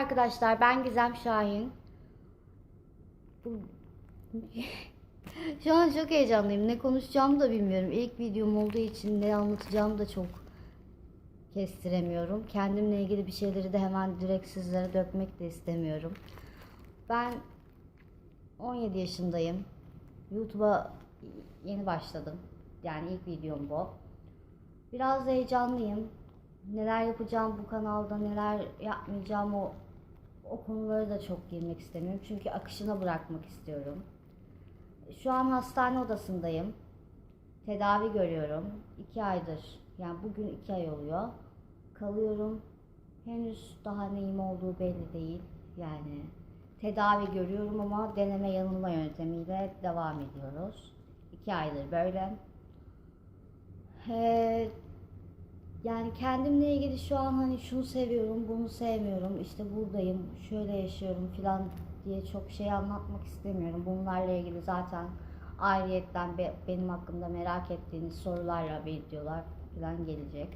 arkadaşlar ben Gizem Şahin. Şu an çok heyecanlıyım. Ne konuşacağımı da bilmiyorum. İlk videom olduğu için ne anlatacağımı da çok kestiremiyorum. Kendimle ilgili bir şeyleri de hemen direkt sizlere dökmek de istemiyorum. Ben 17 yaşındayım. YouTube'a yeni başladım. Yani ilk videom bu. Biraz heyecanlıyım. Neler yapacağım bu kanalda, neler yapmayacağım o o konulara da çok girmek istemiyorum. Çünkü akışına bırakmak istiyorum. Şu an hastane odasındayım. Tedavi görüyorum. iki aydır, yani bugün iki ay oluyor. Kalıyorum. Henüz daha neyim olduğu belli değil. Yani tedavi görüyorum ama deneme yanılma yöntemiyle devam ediyoruz. İki aydır böyle. Ee, yani kendimle ilgili şu an hani şunu seviyorum, bunu sevmiyorum, işte buradayım, şöyle yaşıyorum filan diye çok şey anlatmak istemiyorum. Bunlarla ilgili zaten ayrıyetten be- benim hakkımda merak ettiğiniz sorularla videolar filan gelecek.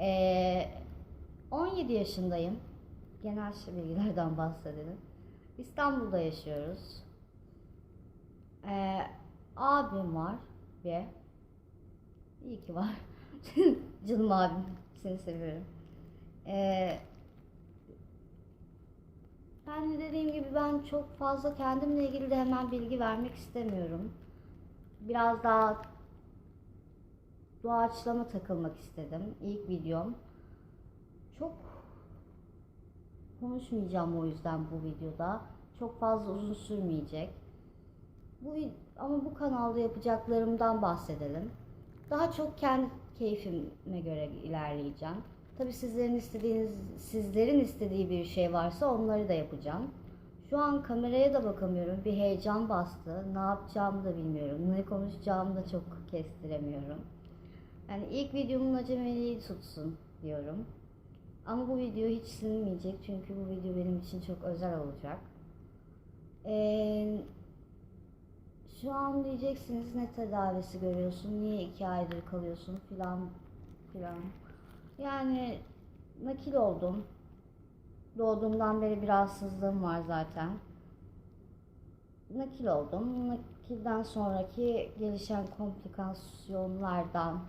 Ee, 17 yaşındayım. Genel bilgilerden bahsedelim. İstanbul'da yaşıyoruz. Ee, abim var ve iyi ki var. Canım abim. Seni seviyorum. Ee, ben de dediğim gibi ben çok fazla kendimle ilgili de hemen bilgi vermek istemiyorum. Biraz daha doğaçlama takılmak istedim. İlk videom. Çok konuşmayacağım o yüzden bu videoda. Çok fazla uzun sürmeyecek. Bu ama bu kanalda yapacaklarımdan bahsedelim. Daha çok kendi keyfime göre ilerleyeceğim. Tabii sizlerin istediğiniz, sizlerin istediği bir şey varsa onları da yapacağım. Şu an kameraya da bakamıyorum. Bir heyecan bastı. Ne yapacağımı da bilmiyorum. Ne konuşacağımı da çok kestiremiyorum. Yani ilk videomun acemiliği tutsun diyorum. Ama bu video hiç silinmeyecek çünkü bu video benim için çok özel olacak. Ee, şu an diyeceksiniz ne tedavisi görüyorsun, niye iki aydır kalıyorsun filan filan. Yani nakil oldum. Doğduğumdan beri bir rahatsızlığım var zaten. Nakil oldum. Nakilden sonraki gelişen komplikasyonlardan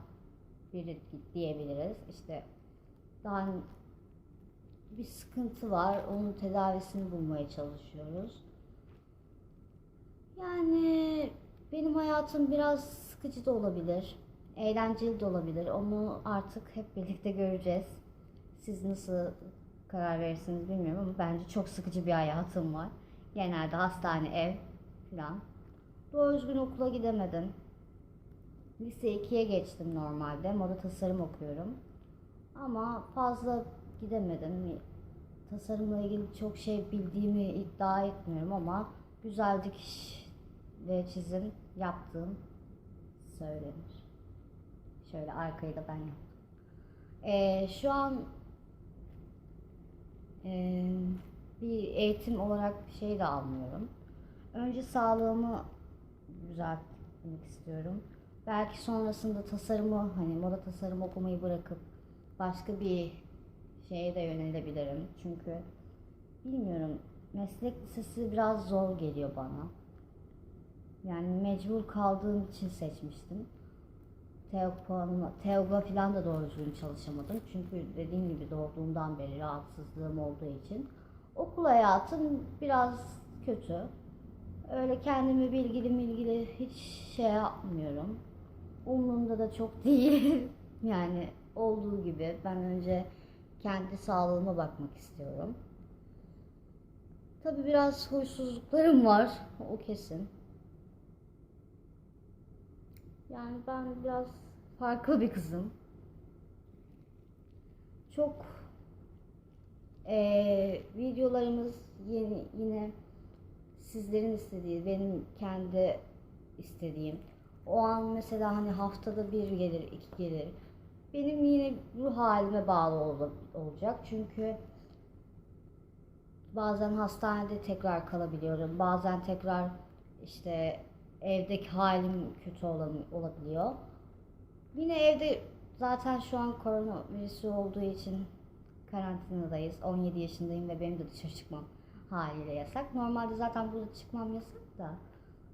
biri diyebiliriz. İşte daha bir sıkıntı var. Onun tedavisini bulmaya çalışıyoruz. Yani benim hayatım biraz sıkıcı da olabilir. Eğlenceli de olabilir. Onu artık hep birlikte göreceğiz. Siz nasıl karar verirsiniz bilmiyorum ama bence çok sıkıcı bir hayatım var. Genelde hastane, ev falan. Doğru düzgün okula gidemedim. Lise 2'ye geçtim normalde. Moda tasarım okuyorum. Ama fazla gidemedim. Tasarımla ilgili çok şey bildiğimi iddia etmiyorum ama güzel dikiş ve çizim yaptığım söylenir. Şöyle arkayı da ben yaptım. Ee, şu an e, bir eğitim olarak bir şey de almıyorum. Önce sağlığımı düzeltmek istiyorum. Belki sonrasında tasarımı hani moda tasarım okumayı bırakıp başka bir şeye de yönelebilirim. Çünkü bilmiyorum meslek lisesi biraz zor geliyor bana. Yani mecbur kaldığım için seçmiştim. TEOG puanıma, TEOG'a falan da doğru düzgün çalışamadım. Çünkü dediğim gibi doğduğumdan beri rahatsızlığım olduğu için. Okul hayatım biraz kötü. Öyle kendimi bilgili bilgili hiç şey yapmıyorum. Umurumda da çok değil. yani olduğu gibi ben önce kendi sağlığıma bakmak istiyorum. Tabi biraz huysuzluklarım var. O kesin. Yani ben biraz farklı bir kızım. Çok eee, videolarımız yeni, yine sizlerin istediği, benim kendi istediğim. O an mesela hani haftada bir gelir, iki gelir. Benim yine ruh halime bağlı ol- olacak. Çünkü bazen hastanede tekrar kalabiliyorum. Bazen tekrar işte evdeki halim kötü olabiliyor. Yine evde zaten şu an koronavirüsü olduğu için karantinadayız. 17 yaşındayım ve benim de dışarı çıkmam haliyle yasak. Normalde zaten burada çıkmam yasak da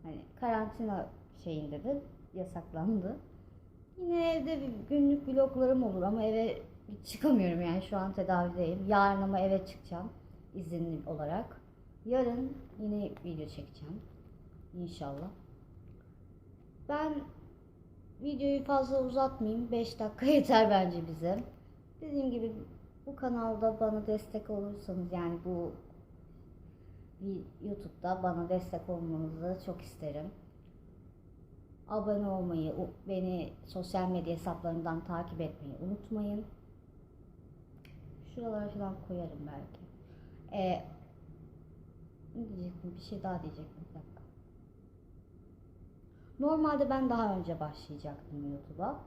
hani karantina şeyinde de yasaklandı. Yine evde bir günlük vloglarım olur ama eve çıkamıyorum yani şu an tedavideyim. Yarın ama eve çıkacağım izinli olarak. Yarın yine video çekeceğim. İnşallah. Ben videoyu fazla uzatmayayım. 5 dakika yeter bence bize. Dediğim gibi bu kanalda bana destek olursanız yani bu YouTube'da bana destek olmanızı çok isterim. Abone olmayı, beni sosyal medya hesaplarından takip etmeyi unutmayın. Şuralara falan koyarım belki. Ee, ne diyecektim? Bir şey daha diyecektim. Normalde ben daha önce başlayacaktım YouTube'a.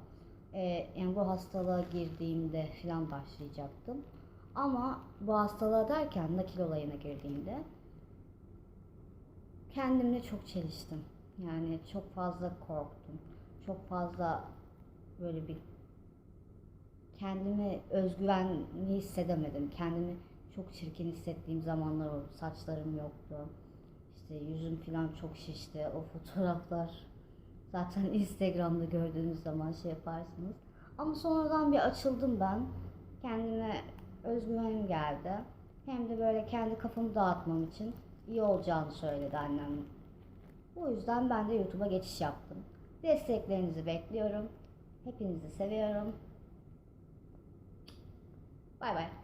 Ee, yani bu hastalığa girdiğimde falan başlayacaktım. Ama bu hastalığa derken nakil olayına girdiğimde kendimle çok çeliştim. Yani çok fazla korktum. Çok fazla böyle bir kendimi özgüvenli hissedemedim. Kendimi çok çirkin hissettiğim zamanlar oldu. Saçlarım yoktu. İşte yüzüm falan çok şişti. O fotoğraflar zaten Instagram'da gördüğünüz zaman şey yaparsınız. Ama sonradan bir açıldım ben. Kendime özgüvenim geldi. Hem de böyle kendi kafamı dağıtmam için iyi olacağını söyledi annem. Bu yüzden ben de YouTube'a geçiş yaptım. Desteklerinizi bekliyorum. Hepinizi seviyorum. Bay bay.